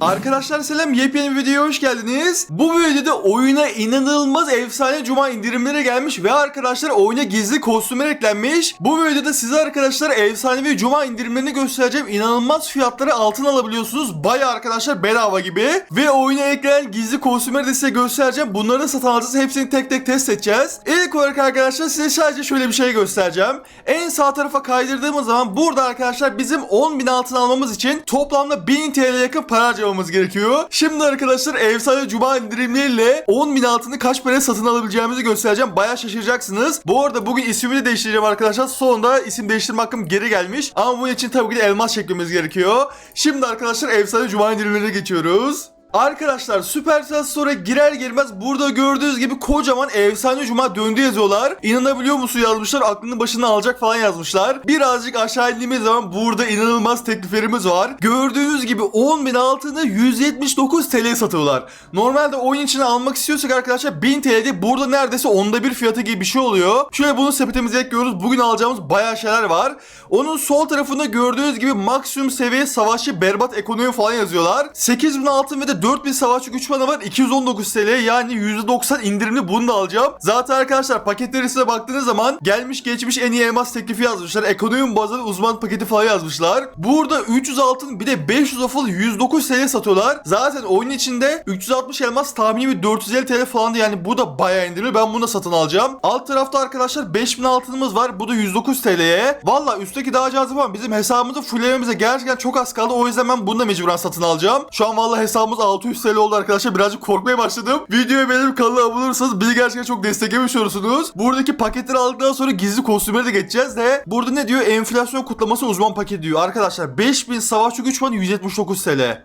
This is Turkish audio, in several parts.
Arkadaşlar selam yepyeni bir videoya hoş geldiniz. Bu videoda oyuna inanılmaz efsane cuma indirimleri gelmiş ve arkadaşlar oyuna gizli kostümler eklenmiş. Bu videoda size arkadaşlar efsanevi cuma indirimlerini göstereceğim. İnanılmaz fiyatları altın alabiliyorsunuz. Baya arkadaşlar bedava gibi. Ve oyuna eklenen gizli kostümleri de size göstereceğim. Bunları satın alacağız. Hepsini tek tek test edeceğiz. İlk olarak arkadaşlar size sadece şöyle bir şey göstereceğim. En sağ tarafa kaydırdığımız zaman burada arkadaşlar bizim 10.000 altın almamız için toplamda 1000 TL'ye yakın para harcamamız gerekiyor. Şimdi arkadaşlar efsane cuma indirimleriyle 10.000 altını kaç paraya satın alabileceğimizi göstereceğim. Baya şaşıracaksınız. Bu arada bugün ismimi de değiştireceğim arkadaşlar. Sonunda isim değiştirme hakkım geri gelmiş. Ama bunun için tabii ki de elmas çekmemiz gerekiyor. Şimdi arkadaşlar efsane cuma indirimlerine geçiyoruz. Arkadaşlar Supercell Store'a girer girmez burada gördüğünüz gibi kocaman efsane cuma döndü yazıyorlar. İnanabiliyor musun yazmışlar aklını başına alacak falan yazmışlar. Birazcık aşağı indiğimiz zaman burada inanılmaz tekliflerimiz var. Gördüğünüz gibi 10.000 altını 179 TL satıyorlar. Normalde oyun içine almak istiyorsak arkadaşlar 1000 TL'de burada neredeyse onda bir fiyatı gibi bir şey oluyor. Şöyle bunu sepetimize ekliyoruz. Bugün alacağımız bayağı şeyler var. Onun sol tarafında gördüğünüz gibi maksimum seviye savaşçı berbat ekonomi falan yazıyorlar. 8000 altın ve de 4000 savaşçı güç var 219 TL yani %90 indirimli bunu da alacağım. Zaten arkadaşlar paketleri size baktığınız zaman gelmiş geçmiş en iyi elmas teklifi yazmışlar. Ekonomi bazlı uzman paketi falan yazmışlar. Burada 300 altın bir de 500 waffle 109 TL satıyorlar. Zaten oyun içinde 360 elmas tahmini bir 450 TL falandı yani bu da bayağı indirimli. Ben bunu da satın alacağım. Alt tarafta arkadaşlar 5000 altınımız var. Bu da 109 TL'ye. Valla üstteki daha cazip ama bizim hesabımızı fulllememize gerçekten çok az kaldı. O yüzden ben bunu da mecburen satın alacağım. Şu an valla hesabımız 600 TL oldu arkadaşlar. Birazcık korkmaya başladım. Videoya benim kanala abone olursanız beni gerçekten çok desteklemiş olursunuz. Buradaki paketleri aldıktan sonra gizli kostümleri de geçeceğiz de. Burada ne diyor? Enflasyon kutlaması uzman paketi diyor. Arkadaşlar 5000 savaşçı güç puanı 179 TL.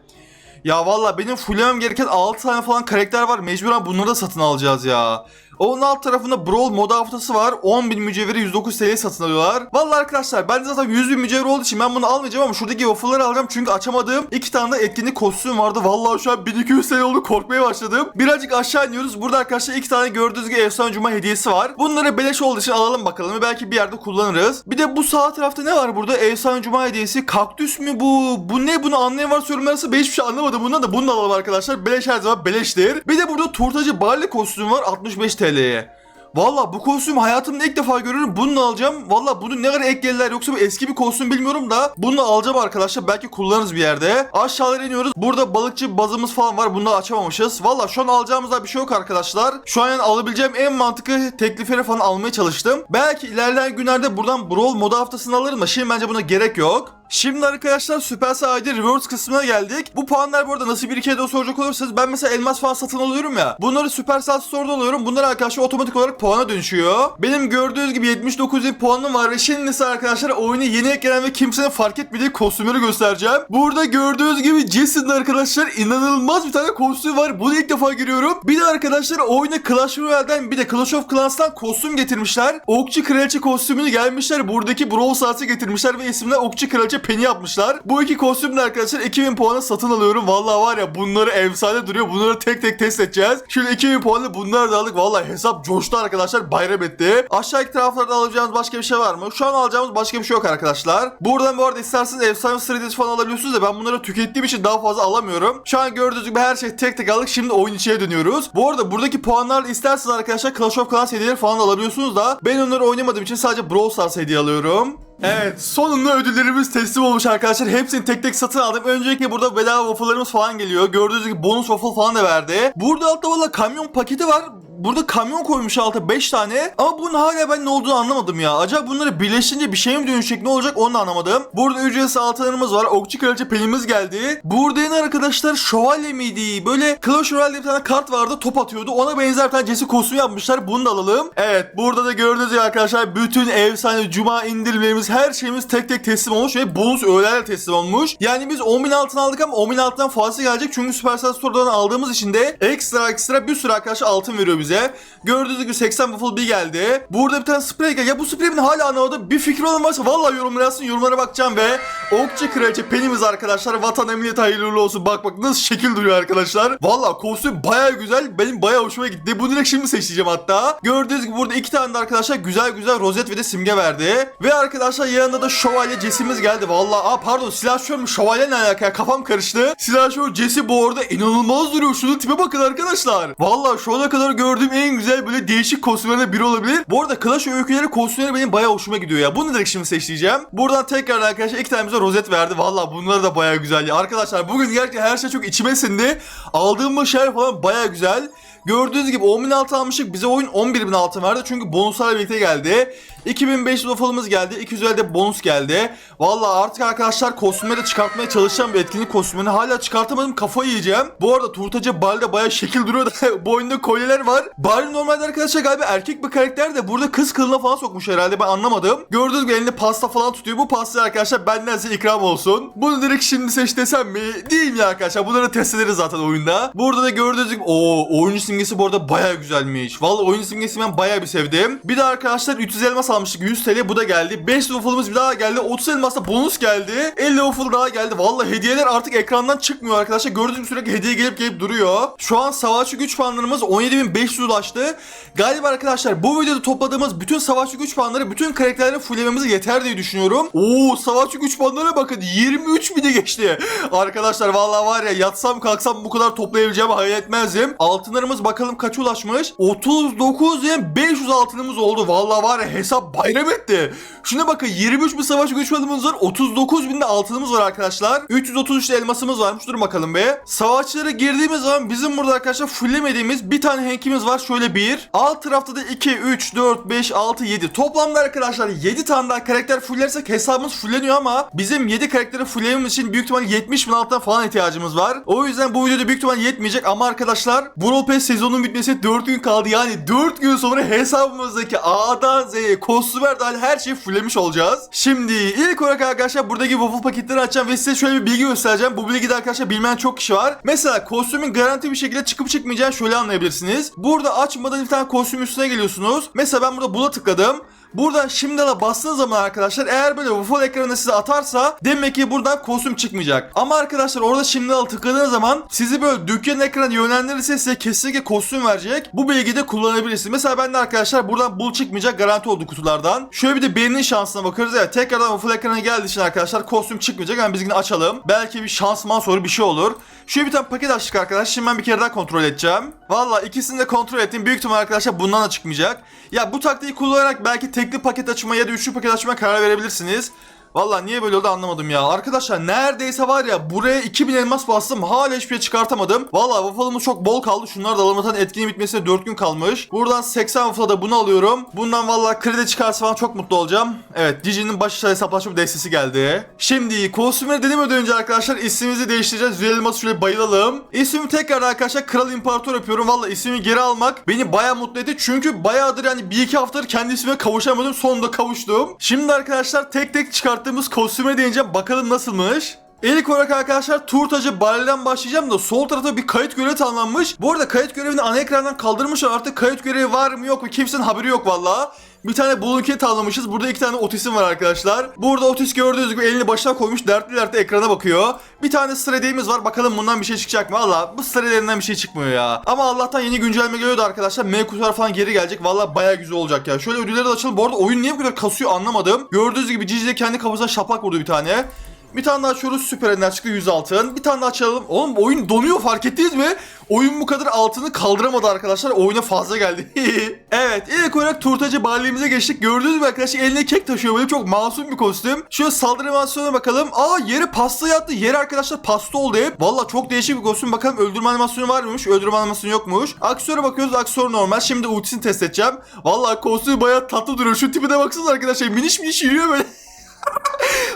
Ya valla benim fullemem gereken 6 tane falan karakter var. Mecburen bunları da satın alacağız ya. Onun alt tarafında Brawl moda haftası var. 10.000 mücevheri 109 TL satın alıyorlar. Valla arkadaşlar ben de zaten 100.000 mücevher olduğu için ben bunu almayacağım ama şuradaki waffle'ları alacağım. Çünkü açamadığım iki tane de etkinlik kostüm vardı. Valla şu an 1200 TL oldu korkmaya başladım. Birazcık aşağı iniyoruz. Burada arkadaşlar iki tane gördüğünüz gibi efsane cuma hediyesi var. Bunları beleş olduğu için alalım bakalım. Belki bir yerde kullanırız. Bir de bu sağ tarafta ne var burada? Efsane cuma hediyesi. Kaktüs mü bu? Bu ne? Bunu anlayan varsa yorumlar arasında ben hiçbir şey anlamadım bundan da bunu da alalım arkadaşlar. Beleş her zaman beleştir. Bir de burada turtacı barley kostüm var 65 TL'ye. Valla bu kostüm hayatımda ilk defa görüyorum. Bunu da alacağım. Valla bunu ne kadar eklediler yoksa bu eski bir kostüm bilmiyorum da. Bunu alacağım arkadaşlar. Belki kullanırız bir yerde. Aşağılara iniyoruz. Burada balıkçı bazımız falan var. Bunu da açamamışız. Valla şu an alacağımızda bir şey yok arkadaşlar. Şu an yani alabileceğim en mantıklı teklifleri falan almaya çalıştım. Belki ilerleyen günlerde buradan Brawl moda haftasını alırım da şimdi bence buna gerek yok. Şimdi arkadaşlar Supercell ID Rewards kısmına geldik. Bu puanlar bu arada nasıl bir iki soracak olursanız ben mesela elmas falan satın alıyorum ya. Bunları Supercell Store'da alıyorum. Bunlar arkadaşlar otomatik olarak puana dönüşüyor. Benim gördüğünüz gibi 79 bin puanım var ve şimdi ise arkadaşlar oyuna yeni eklenen ve kimsenin fark etmediği kostümleri göstereceğim. Burada gördüğünüz gibi Jesse'nin arkadaşlar inanılmaz bir tane kostüm var. Bunu ilk defa görüyorum. Bir de arkadaşlar oyuna Clash Royale'den bir de Clash of Clans'tan kostüm getirmişler. Okçu Kraliçe kostümünü gelmişler. Buradaki Brawl Stars'ı getirmişler ve isimler Okçu Kraliçe Penny yapmışlar. Bu iki kostüm de arkadaşlar 2000 puana satın alıyorum. Vallahi var ya bunları efsane duruyor. Bunları tek tek test edeceğiz. Şöyle 2000 puanlı bunları da aldık. Vallahi hesap coştu arkadaşlar. Bayram etti. Aşağıdaki taraflarda alacağımız başka bir şey var mı? Şu an alacağımız başka bir şey yok arkadaşlar. Buradan bu arada isterseniz efsane stratejisi falan alabiliyorsunuz da ben bunları tükettiğim için daha fazla alamıyorum. Şu an gördüğünüz gibi her şey tek tek aldık. Şimdi oyun içine dönüyoruz. Bu arada buradaki puanlarla isterseniz arkadaşlar Clash of Clans hediyeleri falan alabiliyorsunuz da ben onları oynamadığım için sadece Brawl Stars hediye alıyorum. Evet sonunda ödüllerimiz teslim olmuş arkadaşlar. Hepsini tek tek satın aldım. Öncelikle burada bedava waffle'larımız falan geliyor. Gördüğünüz gibi bonus waffle falan da verdi. Burada altta valla kamyon paketi var. Burada kamyon koymuş alta 5 tane. Ama bunun hala ben ne olduğunu anlamadım ya. Acaba bunları birleştirince bir şey mi dönüşecek ne olacak onu da anlamadım. Burada ücretsiz altınlarımız var. Okçu kraliçe pelimiz geldi. Burada yine arkadaşlar şövalye miydi? Böyle Clash Royale bir tane kart vardı top atıyordu. Ona benzer bir tane Jesse kostümü yapmışlar. Bunu da alalım. Evet burada da gördüğünüz gibi arkadaşlar bütün efsane cuma indirimlerimiz her şeyimiz tek tek teslim olmuş ve bonus öğelerle teslim olmuş. Yani biz 10.000 altın aldık ama 10.000 altından fazlası gelecek. Çünkü Supercell Store'dan aldığımız için de ekstra ekstra bir sürü arkadaşlar altın veriyor bize. Bize. Gördüğünüz gibi 80 waffle bir geldi. Burada bir tane sprey geldi. Ya bu spreyin hala anlamadım. Bir fikri olan varsa vallahi yorumlara yazsın. Yorumlara bakacağım ve Okçu Kraliçe penimiz arkadaşlar. Vatan emniyet hayırlı olsun. Bak bak nasıl şekil duruyor arkadaşlar. Vallahi kostüm baya güzel. Benim baya hoşuma gitti. Bunu direkt şimdi seçeceğim hatta. Gördüğünüz gibi burada iki tane de arkadaşlar güzel güzel rozet ve de simge verdi. Ve arkadaşlar yanında da şövalye Jesse'miz geldi. Vallahi aa pardon silahşör mü şövalye ne alaka? Kafam karıştı. Silahşör Jesse bu arada inanılmaz duruyor. Şunun tipe bakın arkadaşlar. Vallahi şu ana kadar gördüğüm en güzel böyle değişik kostümlerden biri olabilir. Bu arada Clash öyküleri kostümleri benim bayağı hoşuma gidiyor ya. Bunu direkt şimdi seçeceğim. Buradan tekrar arkadaşlar iki tane bize rozet verdi. Vallahi bunlar da bayağı güzel ya. Arkadaşlar bugün gerçekten her şey çok içime sindi. Aldığım bu şeyler falan bayağı güzel. Gördüğünüz gibi 10.000 altın almıştık. Bize oyun 11.000 altın verdi. Çünkü bonuslarla birlikte geldi. 2500 waffle'ımız geldi. 200 de bonus geldi. Vallahi artık arkadaşlar kostümleri çıkartmaya çalışacağım bir etkinlik kostümünü. Hala çıkartamadım kafayı yiyeceğim. Bu arada Turtacı Bal'de bayağı şekil duruyor da bu oyunda kolyeler var. Bal normalde arkadaşlar galiba erkek bir karakter de burada kız kılına falan sokmuş herhalde ben anlamadım. Gördüğünüz gibi elinde pasta falan tutuyor. Bu pasta arkadaşlar benden size ikram olsun. Bunu direkt şimdi seç desem mi? Değil ya arkadaşlar. Bunları test ederiz zaten oyunda. Burada da gördüğünüz gibi o oyuncu simgesi bu arada bayağı güzelmiş. Vallahi oyuncu simgesi ben bayağı bir sevdim. Bir de arkadaşlar 300 elmas almıştık 100 TL bu da geldi. 5 waffle'ımız bir daha geldi. 30 elmasla bonus geldi. 50 waffle daha geldi. Vallahi hediyeler artık ekrandan çıkmıyor arkadaşlar. Gördüğünüz sürekli hediye gelip gelip duruyor. Şu an savaşçı güç puanlarımız 17.500 ulaştı. Galiba arkadaşlar bu videoda topladığımız bütün savaşçı güç puanları bütün karakterlerin fulllememize yeter diye düşünüyorum. Oo savaşçı güç puanlarına bakın 23 bine geçti. Arkadaşlar vallahi var ya yatsam kalksam bu kadar toplayabileceğimi hayal etmezdim. Altınlarımız bakalım kaç ulaşmış? 39.500 altınımız oldu. Vallahi var ya hesap bayram etti. Şuna bakın 23 bin savaş güç puanımız var. 39 bin altınımız var arkadaşlar. 333 de elmasımız varmış. Dur bakalım be. Savaşçılara girdiğimiz zaman bizim burada arkadaşlar fullemediğimiz bir tane henkimiz var. Şöyle bir. Alt tarafta da 2, 3, 4, 5, 6, 7. Toplamda arkadaşlar 7 tane daha karakter fullersek hesabımız fulleniyor ama bizim 7 karakteri fulllememiz için büyük ihtimal 70 bin alttan falan ihtiyacımız var. O yüzden bu videoda büyük ihtimal yetmeyecek ama arkadaşlar Brawl Pass sezonun bitmesi 4 gün kaldı. Yani 4 gün sonra hesabımızdaki A'dan Z'ye kostümer dahil her şeyi fulllemiş olacağız. Şimdi ilk olarak arkadaşlar buradaki waffle paketleri açacağım ve size şöyle bir bilgi göstereceğim. Bu bilgide arkadaşlar bilmeyen çok kişi var. Mesela kostümün garanti bir şekilde çıkıp çıkmayacağını şöyle anlayabilirsiniz. Burada açmadan bir tane kostüm üstüne geliyorsunuz. Mesela ben burada bula tıkladım. Buradan şimdi de bastığınız zaman arkadaşlar eğer böyle waffle ekranına size atarsa demek ki buradan kostüm çıkmayacak. Ama arkadaşlar orada şimdi al tıkladığınız zaman sizi böyle dükkanın ekranına yönlendirirse size kesinlikle kostüm verecek. Bu bilgiyi de kullanabilirsiniz. Mesela ben de arkadaşlar buradan bul çıkmayacak garanti oldu kutulardan. Şöyle bir de birinin şansına bakıyoruz. Evet tekrardan waffle ekranına geldiği için arkadaşlar kostüm çıkmayacak. Yani biz yine açalım. Belki bir şansman sonra bir şey olur. Şöyle bir tane paket açtık arkadaşlar. Şimdi ben bir kere daha kontrol edeceğim. Valla ikisini de kontrol ettim. Büyük ihtimal arkadaşlar bundan da çıkmayacak. Ya bu taktiği kullanarak belki tekli paket açma ya da üçlü paket açmaya karar verebilirsiniz. Valla niye böyle oldu anlamadım ya. Arkadaşlar neredeyse var ya buraya 2000 elmas bastım. Hala hiçbir şey çıkartamadım. Valla waffle'ımız çok bol kaldı. Şunlar da alamatan etkinliği bitmesine 4 gün kalmış. Buradan 80 waffle'a da bunu alıyorum. Bundan valla kredi çıkarsa falan çok mutlu olacağım. Evet Dici'nin baş hesaplaşma destesi geldi. Şimdi kostümleri denemeden önce arkadaşlar ismimizi değiştireceğiz. Züel elması şöyle bayılalım. İsmimi tekrar arkadaşlar Kral İmparator yapıyorum. Valla ismimi geri almak beni baya mutlu etti. Çünkü bayağıdır yani bir iki haftadır kendi ismime kavuşamadım. Sonunda kavuştum. Şimdi arkadaşlar tek tek çıkarttığımız kostüme değineceğim. Bakalım nasılmış. İlk olarak arkadaşlar tur tacı baleden başlayacağım da sol tarafta bir kayıt görevi tanımlanmış. Bu arada kayıt görevini ana ekrandan kaldırmışlar artık kayıt görevi var mı yok mu kimsenin haberi yok valla. Bir tane bulunke tanımlamışız. Burada iki tane otisim var arkadaşlar. Burada otis gördüğünüz gibi elini başına koymuş. Dertli dertli ekrana bakıyor. Bir tane stradeyimiz var. Bakalım bundan bir şey çıkacak mı? Valla bu stradeylerinden bir şey çıkmıyor ya. Ama Allah'tan yeni güncelleme geliyordu arkadaşlar. M falan geri gelecek. Valla baya güzel olacak ya. Şöyle ödülleri de açalım. Bu arada oyun niye bu kadar kasıyor anlamadım. Gördüğünüz gibi Cici de kendi kafasına şaplak vurdu bir tane. Bir tane daha açıyoruz süper ender çıktı 100 altın. Bir tane daha açalım. Oğlum oyun donuyor fark ettiniz mi? Oyun bu kadar altını kaldıramadı arkadaşlar. Oyuna fazla geldi. evet ilk olarak turtacı balliğimize geçtik. Gördüğünüz gibi arkadaşlar eline kek taşıyor böyle çok masum bir kostüm. Şöyle saldırı animasyonuna bakalım. Aa yere pasta yattı. Yere arkadaşlar pasta oldu hep. Valla çok değişik bir kostüm. Bakalım öldürme animasyonu var mıymış? Öldürme animasyonu yokmuş. Aksiyona bakıyoruz. Aksiyon normal. Şimdi ultisini test edeceğim. Valla kostüm bayağı tatlı duruyor. Şu tipine baksanıza arkadaşlar. Miniş miniş yürüyor böyle.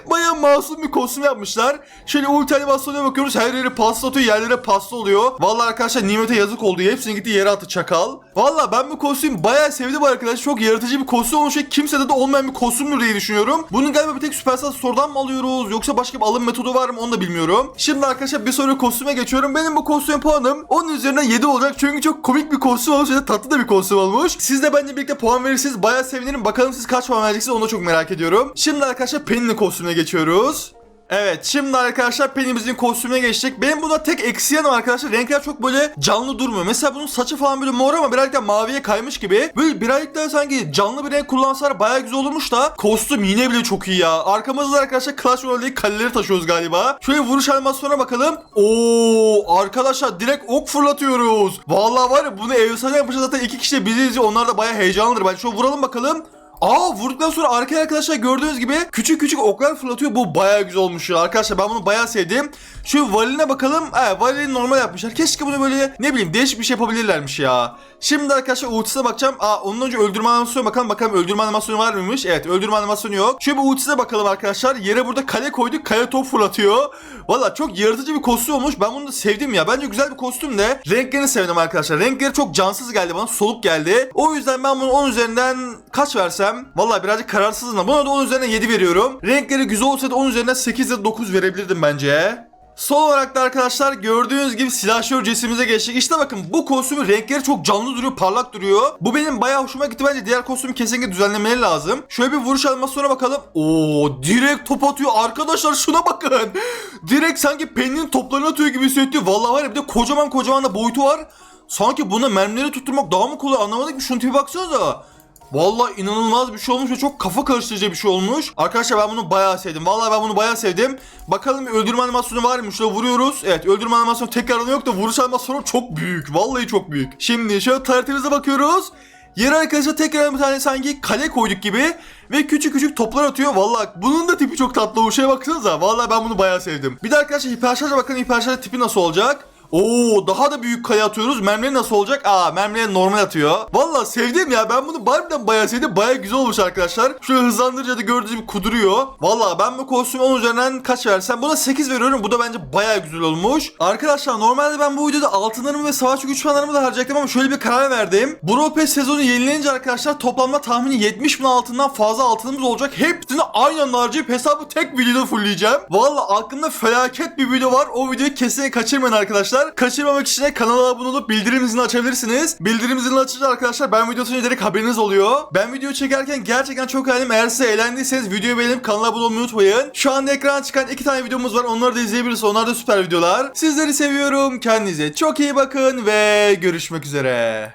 Baya masum bir kostüm yapmışlar. Şöyle ulti animasyonuna bakıyoruz. Her yeri pasta atıyor, yerlere pasta oluyor. Vallahi arkadaşlar Nimet'e yazık oldu. Hepsini gitti yere attı çakal. Vallahi ben bu kostümü bayağı sevdim arkadaşlar. Çok yaratıcı bir kostüm olmuş kimsede de olmayan bir kostümdür diye düşünüyorum. Bunun galiba bir tek Supercell Store'dan mı alıyoruz yoksa başka bir alım metodu var mı onu da bilmiyorum. Şimdi arkadaşlar bir sonraki kostüme geçiyorum. Benim bu kostüm puanım onun üzerinden 7 olacak. Çünkü çok komik bir kostüm olmuş ve tatlı da bir kostüm olmuş. Siz de benimle birlikte puan verirseniz bayağı sevinirim. Bakalım siz kaç puan vereceksiniz onu da çok merak ediyorum. Şimdi arkadaşlar Penny'nin kostümüne geçiyoruz. Evet şimdi arkadaşlar Penny'imizin kostümüne geçtik. Benim buna tek eksi yanım arkadaşlar renkler çok böyle canlı durmuyor. Mesela bunun saçı falan böyle mor ama birazcık maviye kaymış gibi. Böyle birazcık daha sanki canlı bir renk kullansalar bayağı güzel olurmuş da kostüm yine bile çok iyi ya. Arkamızda da arkadaşlar Clash Royale'deki kaleleri taşıyoruz galiba. Şöyle vuruş animasyonuna bakalım. Oo arkadaşlar direkt ok fırlatıyoruz. Vallahi var ya bunu efsane yapmışlar zaten iki kişi de bizi izliyor. Onlar da bayağı heyecanlıdır. Ben şöyle vuralım bakalım. Aa vurduktan sonra arkaya arkadaşlar gördüğünüz gibi küçük küçük oklar fırlatıyor. Bu bayağı güzel olmuş ya arkadaşlar. Ben bunu bayağı sevdim. Şu valine bakalım. Evet valini normal yapmışlar. Keşke bunu böyle ne bileyim değişik bir şey yapabilirlermiş ya. Şimdi arkadaşlar ultisine bakacağım. Aa onun önce öldürme animasyonu bakalım. Bakalım öldürme animasyonu var mıymış? Evet öldürme animasyonu yok. Şöyle bir ultisine bakalım arkadaşlar. Yere burada kale koyduk. Kale top fırlatıyor. Valla çok yaratıcı bir kostüm olmuş. Ben bunu da sevdim ya. Bence güzel bir kostüm de. Renklerini sevdim arkadaşlar. Renkleri çok cansız geldi bana. Soluk geldi. O yüzden ben bunu 10 üzerinden kaç versem? Valla birazcık kararsızım. Buna da 10 üzerinden 7 veriyorum. Renkleri güzel olsaydı 10 üzerinden 8 ya da 9 verebilirdim bence. Son olarak da arkadaşlar gördüğünüz gibi silahşör cesimize geçtik. İşte bakın bu kostümün renkleri çok canlı duruyor, parlak duruyor. Bu benim bayağı hoşuma gitti. Bence diğer kostümü kesinlikle düzenlemeleri lazım. Şöyle bir vuruş animasyonuna bakalım. Oo, direkt top atıyor. Arkadaşlar şuna bakın. Direkt sanki Penny'nin toplarını atıyor gibi hissettiriyor. Vallahi var ya bir de kocaman kocaman da boyutu var. Sanki buna mermileri tutturmak daha mı kolay anlamadık ki. Şunun tipi baksanıza. Vallahi inanılmaz bir şey olmuş ve çok kafa karıştırıcı bir şey olmuş. Arkadaşlar ben bunu bayağı sevdim. Vallahi ben bunu bayağı sevdim. Bakalım bir öldürme animasyonu var mı? Şöyle vuruyoruz. Evet öldürme animasyonu tekrardan yok da vuruş animasyonu çok büyük. Vallahi çok büyük. Şimdi şöyle taratimize bakıyoruz. Yere arkadaşlar tekrar bir tane sanki kale koyduk gibi ve küçük küçük toplar atıyor. Vallahi bunun da tipi çok tatlı olmuş. Şeye baksanıza. Vallahi ben bunu bayağı sevdim. Bir de arkadaşlar hiperşarja bakın hiperşarj tipi nasıl olacak? Oo daha da büyük kaya atıyoruz. Mermileri nasıl olacak? Aa mermileri normal atıyor. Vallahi sevdim ya. Ben bunu harbiden bayağı sevdim. Bayağı güzel olmuş arkadaşlar. Şöyle hızlandırınca da gördüğünüz gibi kuduruyor. Vallahi ben bu kostümü 10 üzerinden kaç versem? Buna 8 veriyorum. Bu da bence bayağı güzel olmuş. Arkadaşlar normalde ben bu videoda altınlarımı ve savaş güç da harcayacaktım ama şöyle bir karar verdim. Brawl Pass sezonu yenilenince arkadaşlar toplamda tahmini 70 bin altından fazla altınımız olacak. Hepsini aynı anda harcayıp hesabı tek videoda fullleyeceğim. Vallahi aklımda felaket bir video var. O videoyu kesinlikle kaçırmayın arkadaşlar. Kaçırmamak için kanala abone olup bildirim zilini açabilirsiniz. Bildirim zilini açınca arkadaşlar ben video atınca direkt haberiniz oluyor. Ben video çekerken gerçekten çok eğlendim. Eğer size eğlendiyseniz videoyu beğenip kanala abone olmayı unutmayın. Şu anda ekrana çıkan iki tane videomuz var. Onları da izleyebilirsiniz. Onlar da süper videolar. Sizleri seviyorum. Kendinize çok iyi bakın ve görüşmek üzere.